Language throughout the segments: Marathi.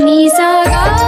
नि सा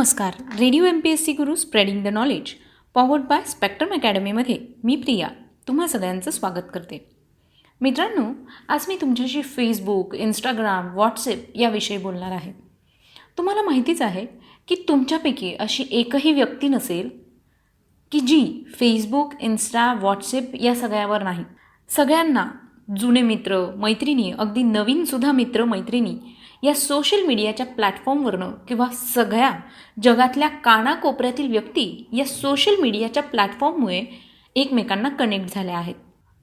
नमस्कार. Radio M P S C Guru spreading the knowledge powered by Spectrum अकॅडमीमध्ये मी प्रिया तुम्हा सगळ्यांचं स्वागत करते. मित्रांनो आज मी तुमच्याशी फेसबुक इंस्टाग्राम व्हॉट्सॲप याविषयी बोलणार आहे. तुम्हाला माहितीच आहे की तुमच्यापैकी अशी एकही व्यक्ती नसेल की जी फेसबुक इन्स्टा व्हॉट्सॲप या सगळ्यावर नाही. सगळ्यांना जुने मित्र मैत्रिणी अगदी नवीनसुद्धा मित्र मैत्रिणी या सोशल मीडियाच्या प्लॅटफॉर्मवरनं किंवा सगळ्या जगातल्या कानाकोपऱ्यातील व्यक्ती या सोशल मीडियाच्या प्लॅटफॉर्ममुळे एकमेकांना कनेक्ट झाल्या आहेत.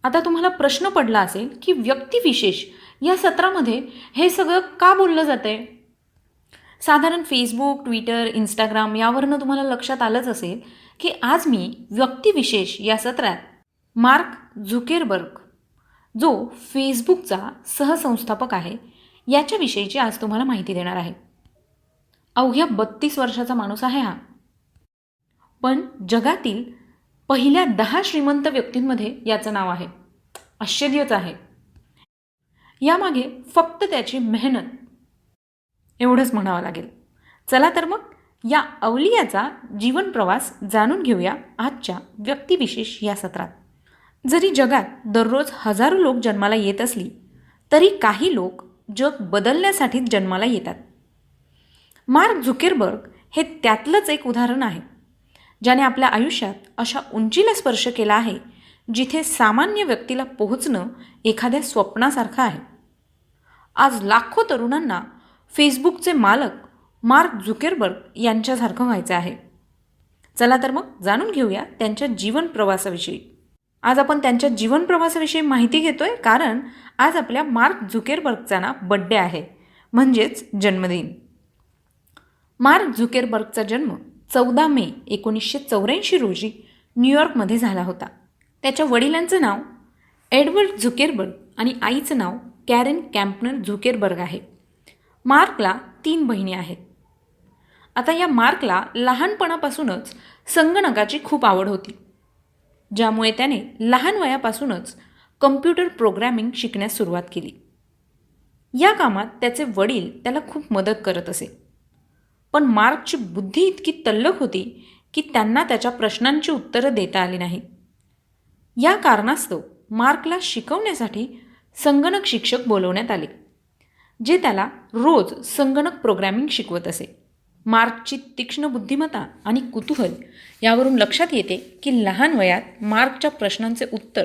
आता तुम्हाला प्रश्न पडला असेल की व्यक्तिविशेष या सत्रामध्ये हे सगळं का बोललं जातं आहे साधारण फेसबुक ट्विटर इंस्टाग्राम यावरनं तुम्हाला लक्षात आलंच असेल की आज मी व्यक्तिविशेष या सत्रात मार्क झुकेरबर्ग जो फेसबुकचा सहसंस्थापक आहे याच्याविषयीची आज तुम्हाला माहिती देणार आहे. अवघ्या बत्तीस वर्षाचा माणूस आहे हा. पण जगातील पहिल्या दहा श्रीमंत व्यक्तींमध्ये याचं नाव आहे. आश्चर्यच आहे. यामागे फक्त त्याची मेहनत एवढंच म्हणावं लागेल. चला तर मग या अवलियाचा जीवन प्रवास जाणून घेऊया आजच्या व्यक्तिविशेष या सत्रात. जरी जगात दररोज हजारो लोक जन्माला येत असली तरी काही लोक जग बदलण्यासाठीच जन्माला येतात. मार्क झुकेरबर्ग हे त्यातलंच एक उदाहरण आहे ज्याने आपल्या आयुष्यात अशा उंचीला स्पर्श केला आहे जिथे सामान्य व्यक्तीला पोहोचणं एखाद्या स्वप्नासारखं आहे. आज लाखो तरुणांना फेसबुकचे मालक मार्क झुकेरबर्ग यांच्यासारखं व्हायचं आहे. चला तर मग जाणून घेऊया त्यांच्या जीवन प्रवासाविषयी. आज आपण त्यांच्या जीवन प्रवासाविषयी माहिती घेतोय कारण आज आपल्या मार्क झुकेरबर्गचा ना बड्डे आहे. म्हणजेच जन्मदिन. मार्क झुकेरबर्गचा जन्म चौदा मे एकोणीसशे चौऱ्याऐंशी रोजी न्यूयॉर्कमध्ये झाला होता. त्याच्या वडिलांचं नाव एडवर्ड झुकेरबर्ग आणि आईचं नाव कॅरेन कॅम्पनर झुकेरबर्ग आहे. मार्कला तीन बहिणी आहेत. आता या मार्कला लहानपणापासूनच संगणकाची खूप आवड होती. ज्यामुळे त्याने लहान वयापासूनच कम्प्युटर प्रोग्रॅमिंग शिकण्यास सुरुवात केली. या कामात त्याचे वडील त्याला खूप मदत करत असे. पण मार्कची बुद्धी इतकी तल्लख होती की त्यांना त्याच्या प्रश्नांची उत्तरं देता आली नाहीत या कारणास्तव मार्कला शिकवण्यासाठी संगणक शिक्षक बोलवण्यात आले जे त्याला रोज संगणक प्रोग्रॅमिंग शिकवत असे. मार्कची तीक्ष्ण बुद्धिमत्ता आणि कुतूहल यावरून लक्षात येते की लहान वयात मार्कच्या प्रश्नांचे उत्तर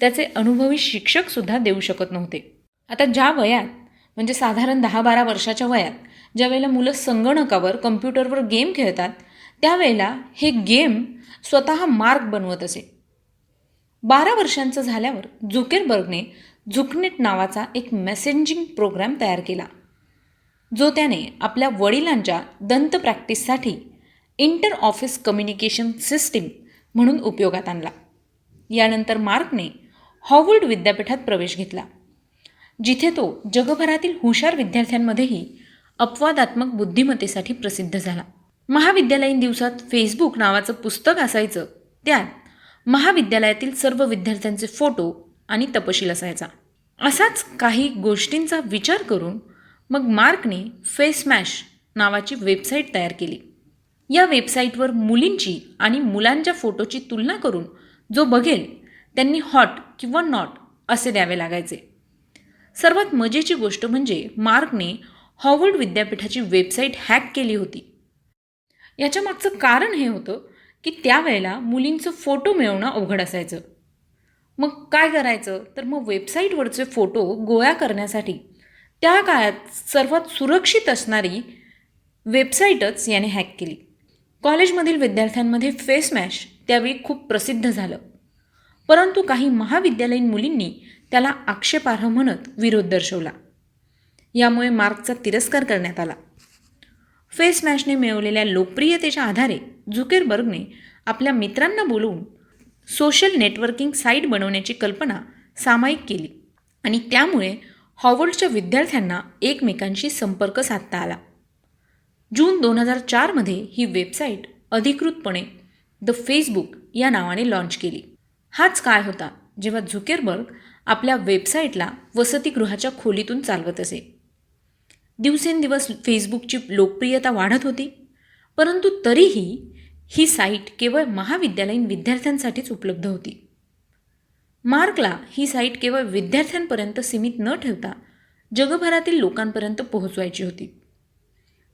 त्याचे अनुभवी शिक्षकसुद्धा देऊ शकत नव्हते. आता ज्या वयात म्हणजे साधारण दहा बारा वर्षाच्या वयात ज्यावेळेला मुलं संगणकावर कम्प्युटरवर गेम खेळतात त्यावेळेला हे गेम स्वतः मार्क बनवत असे. बारा वर्षांचं झाल्यावर झुकेरबर्गने झुकनेट नावाचा एक मेसेंजिंग प्रोग्रॅम तयार केला. जो त्याने आपल्या वडिलांच्या दंत प्रॅक्टिससाठी इंटर ऑफिस कम्युनिकेशन सिस्टीम म्हणून उपयोगात आणला. यानंतर मार्कने हॉवर्ड विद्यापीठात प्रवेश घेतला जिथे तो जगभरातील हुशार विद्यार्थ्यांमध्येही अपवादात्मक बुद्धिमत्तेसाठी प्रसिद्ध झाला. महाविद्यालयीन दिवसात फेसबुक नावाचं पुस्तक असायचं त्यात महाविद्यालयातील सर्व विद्यार्थ्यांचे फोटो आणि तपशील असायचा. असाच काही गोष्टींचा विचार करून मग मार्कने फेसमॅश नावाची वेबसाईट तयार केली. या वेबसाईटवर मुलींची आणि मुलांच्या फोटोची तुलना करून जो बघेल त्यांनी हॉट किंवा नॉट असे द्यावे लागायचे. सर्वात मजेची गोष्ट म्हणजे मार्कने हॉवर्ड विद्यापीठाची वेबसाईट हॅक केली होती. याच्या मागचं कारण हे होतं की त्यावेळेला मुलींचं फोटो मिळवणं अवघड असायचं. मग काय करायचं? तर मग वेबसाईटवरचे फोटो गोळा करण्यासाठी त्या काळात सर्वात सुरक्षित असणारी वेबसाईटच याने हॅक केली. कॉलेजमधील विद्यार्थ्यांमध्ये फेस मॅश त्यावेळी खूप प्रसिद्ध झालं. परंतु काही महाविद्यालयीन मुलींनी त्याला आक्षेपार्ह म्हणत विरोध दर्शवला. यामुळे मार्कचा तिरस्कार करण्यात आला. फेस मॅशने मिळवलेल्या लोकप्रियतेच्या आधारे झुकेरबर्गने आपल्या मित्रांना बोलवून सोशल नेटवर्किंग साईट बनवण्याची कल्पना सामायिक केली आणि त्यामुळे हॉवर्डच्या विद्यार्थ्यांना एकमेकांशी संपर्क साधता आला. जून दोन हजार चारमध्ये ही वेबसाईट अधिकृतपणे द फेसबुक या नावाने लॉन्च केली. हाच काळ होता जेव्हा झुकेरबर्ग आपल्या वेबसाईटला वसतिगृहाच्या खोलीतून चालवत असे. दिवसेंदिवस फेसबुकची लोकप्रियता वाढत होती परंतु तरीही ही साईट केवळ महाविद्यालयीन विद्यार्थ्यांसाठीच उपलब्ध होती. मार्कला ही साईट केवळ विद्यार्थ्यांपर्यंत सीमित न ठेवता जगभरातील लोकांपर्यंत पोहोचवायची होती.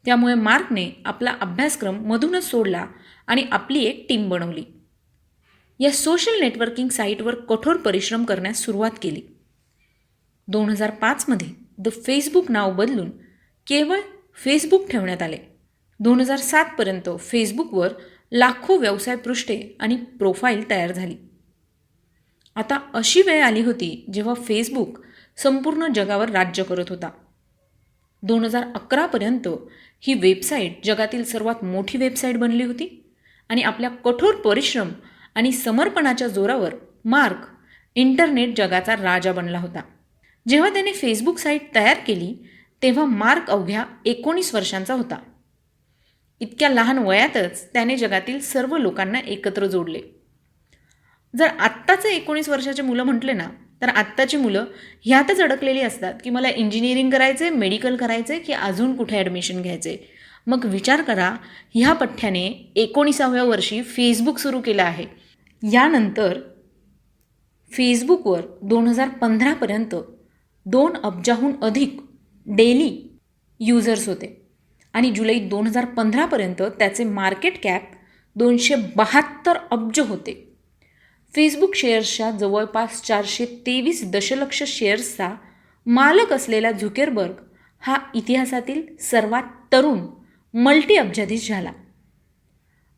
त्यामुळे मार्कने आपला अभ्यासक्रम मधूनच सोडला आणि आपली एक टीम बनवली. या सोशल नेटवर्किंग साईटवर कठोर परिश्रम करण्यास सुरुवात केली. दोन हजार पाचमध्ये द फेसबुक नाव बदलून केवळ फेसबुक ठेवण्यात आले. दोन हजार सातपर्यंत फेसबुकवर लाखो व्यवसाय पृष्ठे आणि प्रोफाईल तयार झाली. आता अशी वेळ आली होती जेव्हा फेसबुक संपूर्ण जगावर राज्य करत होता. दोन हजार अकरापर्यंत ही वेबसाईट जगातील सर्वात मोठी वेबसाईट बनली होती आणि आपल्या कठोर परिश्रम आणि समर्पणाच्या जोरावर मार्क इंटरनेट जगाचा राजा बनला होता. जेव्हा त्याने फेसबुक साईट तयार केली तेव्हा मार्क अवघ्या एकोणीस वर्षांचा होता. इतक्या लहान वयातच त्याने जगातील सर्व लोकांना एकत्र जोडले. जर आत्ताचे एकोणीस वर्षाचे मुलं म्हटले ना तर आत्ताची मुलं ह्यातच अडकलेली असतात की मला इंजिनिअरिंग करायचे मेडिकल करायचे की अजून कुठे ॲडमिशन घ्यायचे मग विचार करा ह्या पठ्ठ्याने एकोणीसाव्या वर्षी फेसबुक सुरू केलं आहे. यानंतर फेसबुकवर दोन हजार पंधरापर्यंत दोन अब्जाहून अधिक डेली युजर्स होते. आणि जुलै दोन हजार पंधरापर्यंत त्याचे मार्केट कॅप दोनशे बहात्तर अब्ज होते. फेसबुक शेअर्सच्या जवळपास चारशे तेवीस दशलक्ष शेअर्सचा मालक असलेला झुकेरबर्ग हा इतिहासातील सर्वात तरुण मल्टी अब्जाधीश झाला.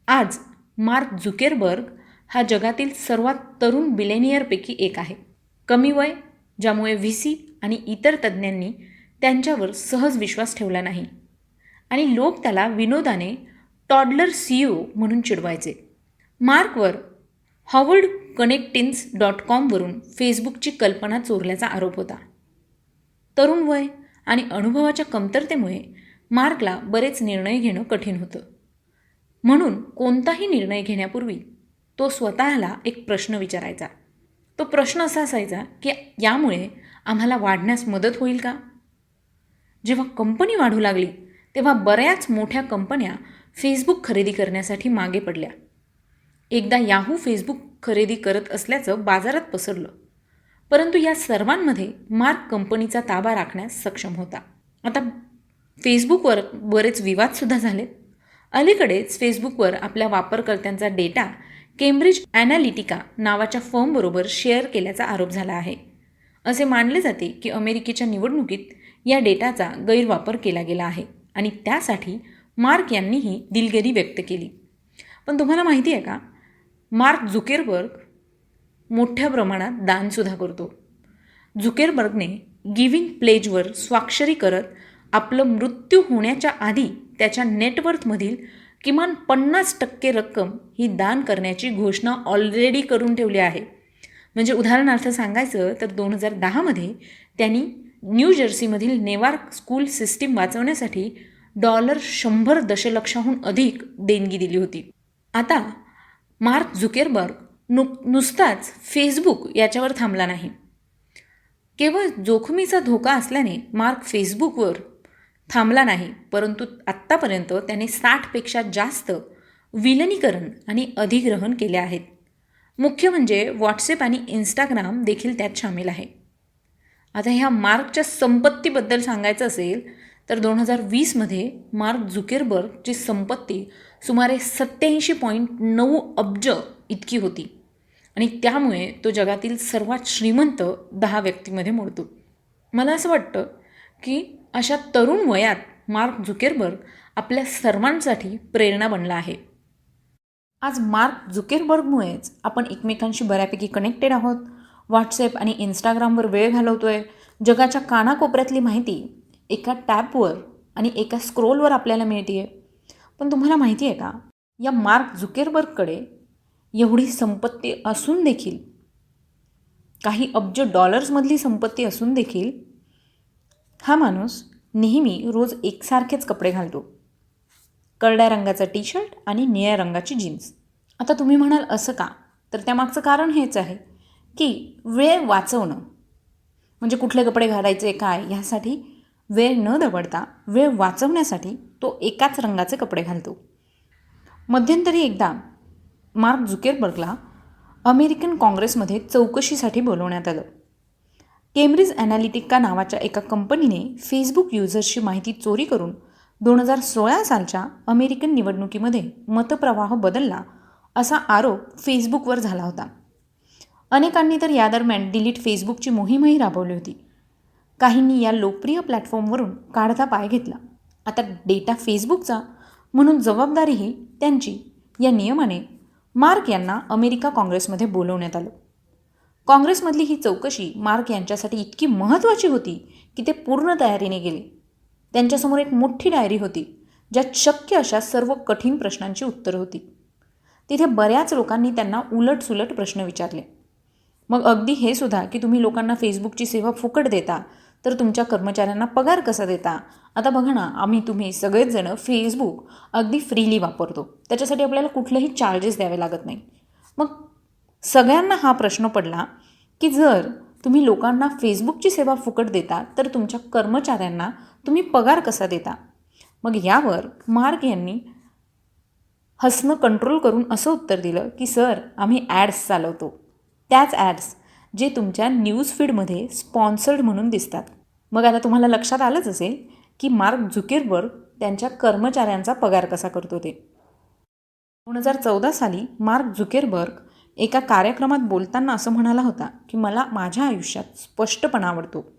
आज मार्क झुकेरबर्ग हा जगातील सर्वात तरुण बिलेनियरपैकी एक आहे. कमी वय ज्यामुळे व्ही सी आणि इतर तज्ज्ञांनी त्यांच्यावर सहज विश्वास ठेवला नाही. आणि लोक त्याला विनोदाने टॉडलर सीईओ म्हणून चिडवायचे. मार्कवर हॉवर्ड कनेक्टिन्स डॉट कॉमवरून फेसबुकची कल्पना चोरल्याचा आरोप होता. तरुण वय आणि अनुभवाच्या कमतरतेमुळे मार्कला बरेच निर्णय घेणं कठीण होतं. म्हणून कोणताही निर्णय घेण्यापूर्वी तो स्वतःला एक प्रश्न विचारायचा. तो प्रश्न असा असायचा की यामुळे आम्हाला वाढण्यास मदत होईल का? जेव्हा कंपनी वाढू लागली तेव्हा बऱ्याच मोठ्या कंपन्या फेसबुक खरेदी करण्यासाठी मागे पडल्या. एकदा याहू फेसबुक खरेदी करत असल्याचं बाजारात पसरलं. परंतु या सर्वांमध्ये मार्क कंपनीचा ताबा राखण्यास सक्षम होता. आता फेसबुकवर बरेच विवादसुद्धा झालेत. अलीकडेच फेसबुकवर आपल्या वापरकर्त्यांचा डेटा केम्ब्रिज ॲनालिटिका नावाच्या फर्मबरोबर शेअर केल्याचा आरोप झाला आहे. असे मानले जाते की अमेरिकेच्या निवडणुकीत या डेटाचा गैरवापर केला गेला आहे आणि त्यासाठी मार्क यांनीही दिलगिरी व्यक्त केली. पण तुम्हाला माहिती आहे का? मार्क झुकेरबर्ग मोठ्या प्रमाणात दानसुद्धा करतो. झुकेरबर्गने गिव्हिंग प्लेजवर स्वाक्षरी करत आपलं मृत्यू होण्याच्या आधी त्याच्या नेटवर्थमधील किमान पन्नास टक्के रक्कम ही दान करण्याची घोषणा ऑलरेडी करून ठेवली आहे. म्हणजे उदाहरणार्थ सांगायचं तर दोन हजार दहामध्ये त्यांनी न्यू जर्सीमधील नेवार्क स्कूल सिस्टीम वाचवण्यासाठी डॉलर शंभर दशलक्षाहून अधिक देणगी दिली होती. आता मार्क झुकेरबर्ग नु नुसताच फेसबुक याच्यावर थांबला नाही. केवळ जोखमीचा धोका असल्याने मार्क फेसबुकवर थांबला नाही परंतु आत्तापर्यंत त्याने साठपेक्षा जास्त विलनीकरण आणि अधिग्रहण केले आहेत. मुख्य म्हणजे व्हॉट्सॲप आणि इंस्टाग्राम देखील त्यात सामील आहे. आता ह्या मार्कच्या संपत्तीबद्दल सांगायचं असेल तर दोन हजार वीसमध्ये मार्क झुकेरबर्गची संपत्ती सुमारे सत्याऐंशी पॉईंट नऊ अब्ज इतकी होती आणि त्यामुळे तो जगातील सर्वात श्रीमंत दहा व्यक्तीमध्ये मोडतो. मला असं वाटतं की अशा तरुण वयात मार्क झुकेरबर्ग आपल्या सर्वांसाठी प्रेरणा बनला आहे. आज मार्क झुकेरबर्गमुळेच आपण एकमेकांशी बऱ्यापैकी कनेक्टेड आहोत. व्हॉट्सॲप आणि इंस्टाग्रामवर वेळ घालवतो आहे जगाच्या कानाकोपऱ्यातली माहिती एका टॅपवर आणि एका स्क्रोलवर आपल्याला मिळते आहे पण तुम्हाला माहिती आहे का? या मार्क झुकेरबर्गकडे एवढी संपत्ती असून देखील काही अब्ज डॉलर्समधली संपत्ती असून देखील हा माणूस नेहमी रोज एकसारखेच कपडे घालतो. करड्या रंगाचा टी शर्ट आणि निळ्या रंगाची जीन्स. आता तुम्ही म्हणाल असं का? तर त्यामागचं कारण हेच आहे की वेळ वाचवणं. म्हणजे कुठले कपडे घालायचे काय ह्यासाठी वेळ न दवडता वेळ वाचवण्यासाठी तो एकाच रंगाचे कपडे घालतो. मध्यंतरी एकदा मार्क झुकेरबर्गला अमेरिकन काँग्रेसमध्ये चौकशीसाठी बोलवण्यात आलं. केम्ब्रिज ॲनालिटिका नावाच्या एका कंपनीने फेसबुक युजर्सची माहिती चोरी करून दोन हजार सोळा सालच्या अमेरिकन निवडणुकीमध्ये मतप्रवाह बदलला असा आरोप फेसबुकवर झाला होता. अनेकांनी तर या दरम्यान डिलीट फेसबुकची मोहीमही राबवली होती. काहींनी या लोकप्रिय प्लॅटफॉर्मवरून काढता पाय घेतला. आता डेटा फेसबुकचा म्हणून जबाबदारीही त्यांची. या नियमाने मार्क यांना अमेरिका काँग्रेसमध्ये बोलवण्यात आलं. काँग्रेसमधली ही चौकशी मार्क यांच्यासाठी इतकी महत्त्वाची होती की ते पूर्ण तयारीने गेले. त्यांच्यासमोर एक मोठी डायरी होती ज्यात शक्य अशा सर्व कठीण प्रश्नांची उत्तरं होती. तिथे बऱ्याच लोकांनी त्यांना उलटसुलट प्रश्न विचारले. मग अगदी हे सुद्धा की तुम्ही लोकांना फेसबुकची सेवा फुकट देता तर तुमच्या कर्मचाऱ्यांना पगार कसा देता? आता बघा ना आम्ही तुम्ही सगळेच फेसबुक अगदी फ्रीली वापरतो. त्याच्यासाठी आपल्याला कुठलेही चार्जेस द्यावे लागत नाही. मग सगळ्यांना हा प्रश्न पडला की जर तुम्ही लोकांना फेसबुकची सेवा फुकट देता तर तुमच्या कर्मचाऱ्यांना तुम्ही पगार कसा देता? मग यावर मार्क यांनी हसणं कंट्रोल करून असं उत्तर दिलं की सर आम्ही ॲड्स चालवतो. त्याच ॲड्स जे तुमच्या न्यूज फीडमध्ये स्पॉन्सर्ड म्हणून दिसतात. मग आता तुम्हाला लक्षात आलंच असेल की मार्क झुकेरबर्ग त्यांच्या कर्मचाऱ्यांचा पगार कसा करतो ते. दोन हजार चौदा साली मार्क झुकेरबर्ग एका कार्यक्रमात बोलताना असं म्हणाला होता की मला माझ्या आयुष्यात स्पष्टपणा आवडतो.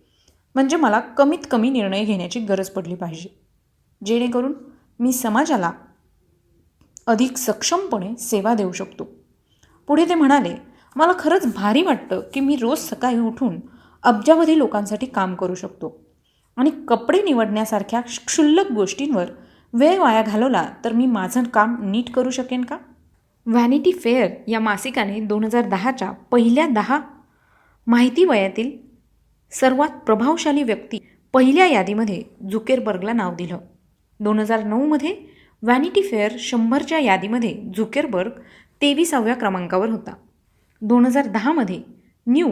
म्हणजे मला कमीत कमी निर्णय घेण्याची गरज पडली पाहिजे. जेणेकरून मी समाजाला अधिक सक्षमपणे सेवा देऊ शकतो. पुढे ते म्हणाले मला खरंच भारी वाटतं की मी रोज सकाळी उठून अब्जावधी लोकांसाठी काम करू शकतो. आणि कपडे निवडण्यासारख्या क्षुल्लक गोष्टींवर वेळ वाया घालवला तर मी माझं काम नीट करू शकेन का? व्हॅनिटी फेअर या मासिकाने दोन हजार दहाच्या पहिल्या दहा माहिती वयातील सर्वात प्रभावशाली व्यक्ती पहिल्या यादीमध्ये झुकेरबर्गला नाव दिलं. दोन हजार नऊमध्ये व्हॅनिटी फेअर शंभरच्या यादीमध्ये झुकेरबर्ग तेविसाव्या क्रमांकावर होता. दोन हजार दहामध्ये न्यू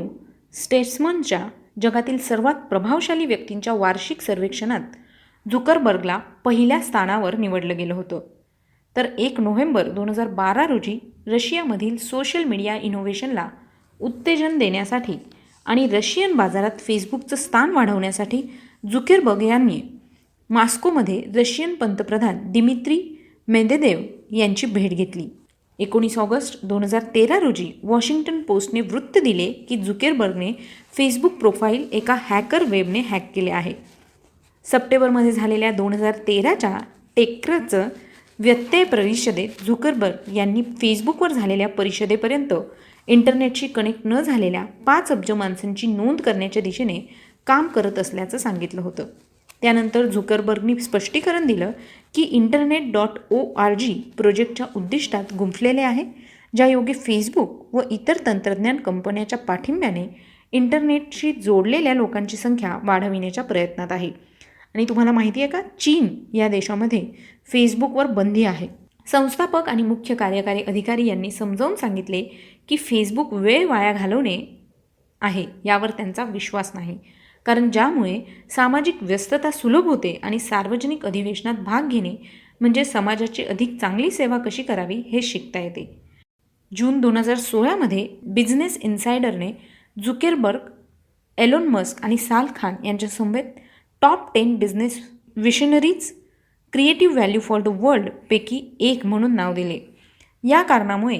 स्टेट्समनच्या जगातील सर्वात प्रभावशाली व्यक्तींच्या वार्षिक सर्वेक्षणात झुकरबर्गला पहिल्या स्थानावर निवडलं गेलं होतं. तर एक नोव्हेंबर दोन हजार बारा रोजी रशियामधील सोशल मीडिया इनोव्हेशनला उत्तेजन देण्यासाठी आणि रशियन बाजारात फेसबुकचं स्थान वाढवण्यासाठी जुकेरबर्ग यांनी मॉस्कोमध्ये रशियन पंतप्रधान दिमित्री मेदेदेव यांची भेट घेतली. एकोणीस ऑगस्ट दोन हजार तेरा रोजी वॉशिंग्टन पोस्टने वृत्त दिले की जुकेरबर्गने फेसबुक प्रोफाईल एका हॅकर वेबने हॅक केले आहे. सप्टेंबरमध्ये झालेल्या दोन हजार तेराच्या टेक्रचं व्यत्यय परिषदेत झुकरबर्ग यांनी फेसबुकवर झालेल्या परिषदेपर्यंत इंटरनेटशी कनेक्ट न झालेल्या पाच अब्ज माणसांची नोंद करण्याच्या दिशेने काम करत असल्याचं सांगितलं होतं. त्यानंतर झुकरबर्गनी स्पष्टीकरण दिलं की internet dot O R G प्रोजेक्टच्या उद्दिष्टात गुंफलेले आहे ज्यायोगे फेसबुक व इतर तंत्रज्ञान कंपन्याच्या पाठिंब्याने इंटरनेटशी जोडलेल्या लोकांची संख्या वाढविण्याच्या प्रयत्नात आहे. आणि तुम्हाला माहिती आहे का? चीन या देशामध्ये फेसबुकवर बंदी आहे. संस्थापक आणि मुख्य कार्यकारी अधिकारी यांनी समजावून सांगितले की फेसबुक वेळ वाया घालवणे आहे यावर त्यांचा विश्वास नाही. कारण ज्यामुळे सामाजिक व्यस्तता सुलभ होते आणि सार्वजनिक अधिवेशनात भाग घेणे म्हणजे समाजाची अधिक चांगली सेवा कशी करावी हे शिकता येते. जून दोन हजार सोळामध्ये बिझनेस इन्सायडरने झुकेरबर्ग एलोन मस्क आणि साल खान यांच्या समवेत top ten business visionaries creative value for the वर्ल्डपैकी एक म्हणून नाव दिले. या कारणामुळे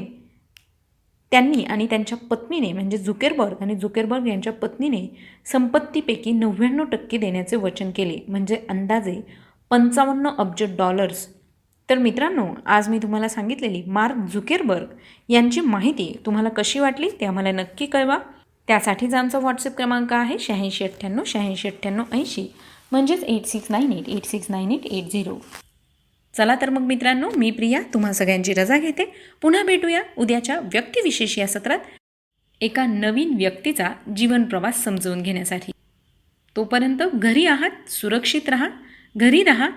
त्यांनी आणि त्यांच्या पत्नीने म्हणजे झुकेरबर्ग आणि झुकेरबर्ग यांच्या पत्नीने संपत्तीपैकी नव्याण्णव टक्के देण्याचे वचन केले म्हणजे अंदाजे पंचावन्न अब्ज डॉलर्स तर मित्रांनो आज मी तुम्हाला सांगितलेली मार्क झुकेरबर्ग यांची माहिती तुम्हाला कशी वाटली ते आम्हाला नक्की कळवा. त्यासाठीच आमचा व्हॉट्सअप क्रमांक आहे शहाऐंशी अठ्ठ्याण्णव शहाऐंशी अठ्ठ्याण्णव ऐंशी. म्हणजेच eight six nine eight eight six nine eight eight zero चला तर मग मित्रांनो मी प्रिया तुम्हा सगळ्यांची रजा घेते. पुन्हा भेटूया उद्याच्या व्यक्तिविशेष या सत्रात. एका नवीन व्यक्तीचा जीवन प्रवास समजवून घेण्यासाठी. तोपर्यंत घरी आहात सुरक्षित राहा घरी राहा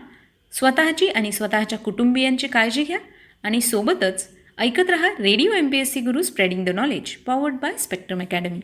स्वतःची आणि स्वतःच्या कुटुंबियांची काळजी घ्या आणि सोबतच ऐकत रहा radio M P S C Guru spreading the knowledge powered by Spectrum academy